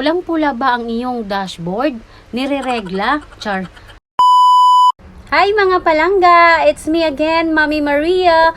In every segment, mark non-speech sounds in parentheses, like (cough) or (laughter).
Pulang-pula ba ang iyong dashboard? Nireregla? Char. Hi mga palangga! It's me again, Mami Maria.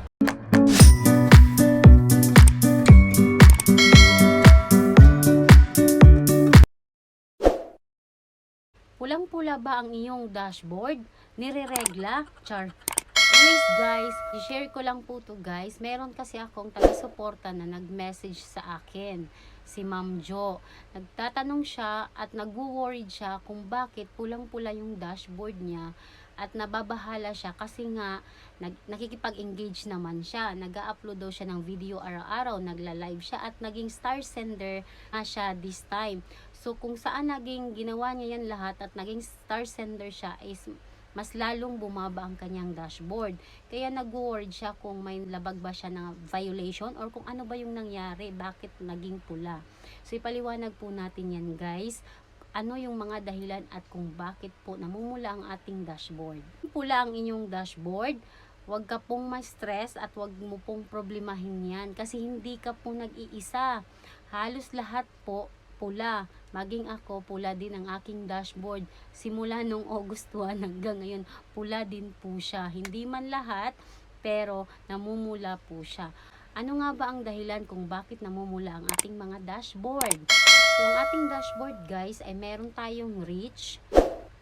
Pulang-pula ba ang iyong dashboard? Nireregla? Char. Anyways guys, i-share ko lang po to guys. Meron kasi akong taga-suporta na nag-message sa akin. Si Ma'am Jo. Nagtatanong siya at nag-worried siya kung bakit pulang-pula yung dashboard niya at nababahala siya kasi nga nag, nakikipag-engage naman siya. Nag-upload daw siya ng video araw-araw, nagla-live siya at naging star sender na siya this time. So kung saan naging ginawa niya yan lahat at naging star sender siya is mas lalong bumaba ang kanyang dashboard. Kaya nag-worried siya kung may labag ba siya ng violation or kung ano ba yung nangyari, bakit naging pula. So ipaliwanag po natin yan guys ano yung mga dahilan at kung bakit po namumula ang ating dashboard. Pula ang inyong dashboard, huwag ka pong ma-stress at huwag mo pong problemahin yan kasi hindi ka po nag-iisa. Halos lahat po pula. Maging ako, pula din ang aking dashboard. Simula nung August (laughs) 1 hanggang ngayon, pula din po siya. Hindi man lahat, pero namumula po siya. Ano nga ba ang dahilan kung bakit namumula ang ating mga dashboard? So, ang ating dashboard guys ay meron tayong reach,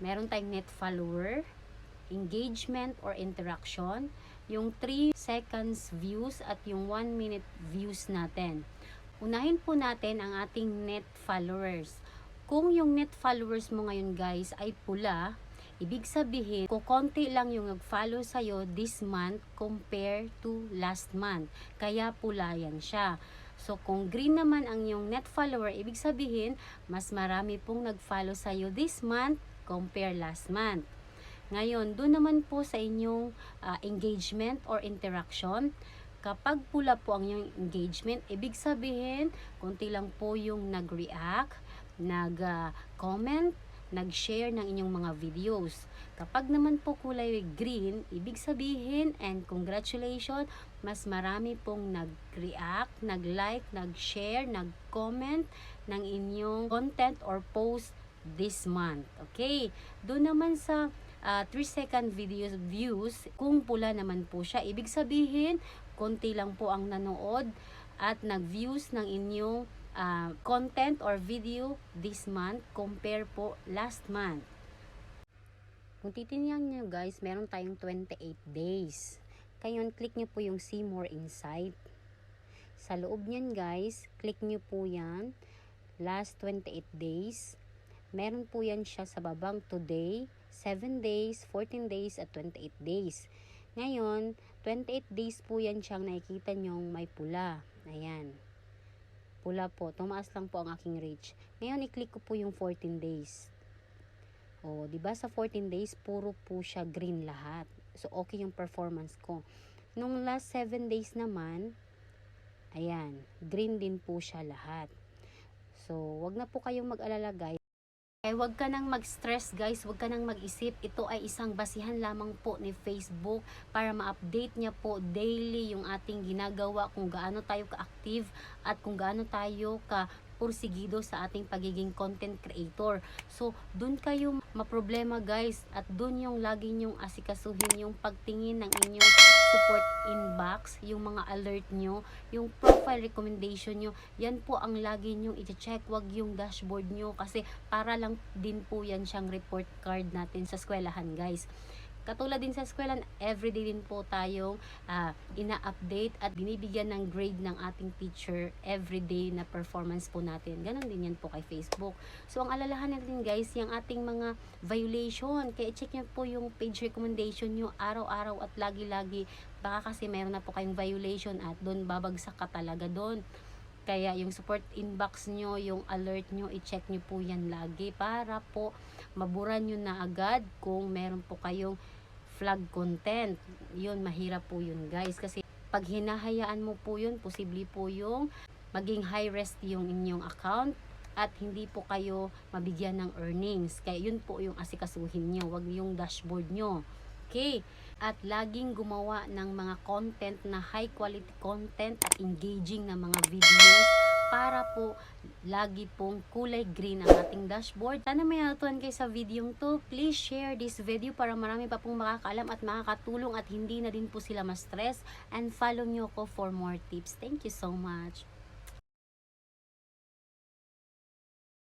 meron tayong net follower, engagement or interaction, yung 3 seconds views at yung 1 minute views natin. Unahin po natin ang ating net followers. Kung yung net followers mo ngayon guys ay pula, ibig sabihin, kukonti lang yung nag-follow sa'yo this month compare to last month. Kaya pula yan siya. So, kung green naman ang yung net follower, ibig sabihin, mas marami pong nag-follow sa'yo this month compare last month. Ngayon, doon naman po sa inyong ah, engagement or interaction, kapag pula po ang inyong engagement, ibig sabihin, konti lang po yung nag-react, nag-comment, nag-share ng inyong mga videos. Kapag naman po kulay green, ibig sabihin and congratulations, mas marami pong nag-react, nag-like, nag-share, nag-comment ng inyong content or post this month. Okay? Doon naman sa 3 second videos views, kung pula naman po siya, ibig sabihin, konti lang po ang nanood at nag-views ng inyong ah, content or video this month compare po last month. Kung titingnan nyo guys, meron tayong 28 days. Ngayon, click nyo po yung see more insight. Sa loob niyan guys, click nyo po yan. Last 28 days. Meron po yan siya sa babang today, 7 days, 14 days, at 28 days. Ngayon, 28 days po yan siyang nakikita nyong may pula. Ayan. Pula po. Tumaas lang po ang aking reach. Ngayon, i-click ko po yung 14 days. O, di ba sa 14 days, puro po siya green lahat. So, okay yung performance ko. Nung last 7 days naman, ayan, green din po siya lahat. So, wag na po kayong mag-alala guys. Eh, wag ka nang mag-stress guys, wag ka nang mag-isip. Ito ay isang basihan lamang po ni Facebook para ma-update niya po daily yung ating ginagawa, kung gaano tayo ka-active at kung gaano tayo ka pursigido sa ating pagiging content creator. So, dun kayo maproblema guys at dun yung lagi nyong asikasuhin yung pagtingin ng inyong support inbox, yung mga alert nyo, yung profile recommendation nyo, yan po ang lagi nyong i-check, wag yung dashboard nyo kasi para lang din po yan siyang report card natin sa eskwelahan guys. Katulad din sa eskwelahan, everyday din po tayong ah, ina-update at binibigyan ng grade ng ating teacher everyday na performance po natin. Ganon din yan po kay Facebook. So, ang alalahan natin guys, yung ating mga violation. Kaya check nyo po yung page recommendation nyo araw-araw at lagi-lagi. Baka kasi meron na po kayong violation at doon babagsak ka talaga doon. Kaya yung support inbox nyo, yung alert nyo, i-check nyo po yan lagi para po mabura nyo na agad kung meron po kayong flag content. Yun, mahirap po yun guys. Kasi pag hinahayaan mo po yun, posible po yung maging high risk yung inyong account at hindi po kayo mabigyan ng earnings. Kaya yun po yung asikasuhin nyo, wag yung dashboard nyo. Okay? At laging gumawa ng mga content na high quality content at engaging na mga videos para po lagi pong kulay green ang ating dashboard. Sana may natutunan kayo sa video to. Please share this video para marami pa pong makakaalam at makakatulong at hindi na din po sila ma-stress. And follow nyo ko for more tips. Thank you so much.